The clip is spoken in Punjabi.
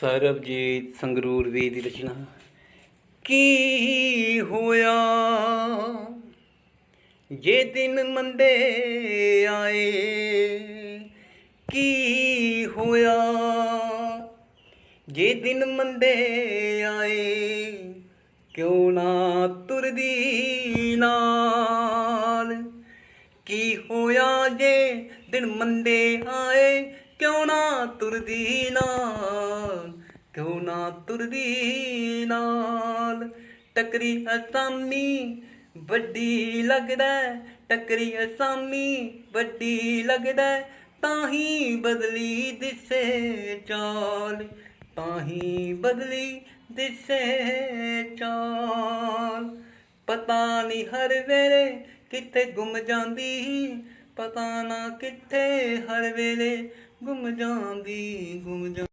ਸਰਬਜੀਤ ਸੰਗਰੂਰ ਵੀ ਦੀ ਰਚਨਾ। ਕੀ ਹੋਇਆ? ਜੇ ਦਿਨ ਮੰਦੇ ਆਏ, ਕੀ ਹੋਇਆ? ਜੇ ਦਿਨ ਮੰਦੇ ਆਏ, ਕਿਉਂ ਨਾ ਤੁਰਦੀ ਨਾਲ? ਕੀ ਹੋਇਆ ਜੇ ਦਿਨ ਮੰਦੇ ਆਏ, ਕਿਉਂ ਨਾ ਤੁਰਦੀ ਨਾਲ? ਕਿਉਂ ਨਾ ਤੁਰਦੀ ਨਾਲ? ਟਕਰੀ ਅਸਾਮੀ ਵੱਡੀ ਲੱਗਦਾ ਟਕਰੀ ਟੱਕਰੀ ਅਸਾਮੀ ਵੱਡੀ ਲੱਗਦਾ ਤਾਂ ਹੀ ਬਦਲੀ ਦਿਸੇ ਚਾਲ, ਤਾਂ ਹੀ ਬਦਲੀ ਦਿਸੇ ਚਾਲ। ਪਤਾ ਨਹੀਂ ਹਰ ਵੇਲੇ ਕਿੱਥੇ ਗੁੰਮ ਜਾਂਦੀ, ਪਤਾ ਨਾ ਕਿੱਥੇ ਹਰ ਵੇਲੇ ਗੁੰਮ ਜਾਂਦੀ, ਗੁੰਮ ਜਾਂ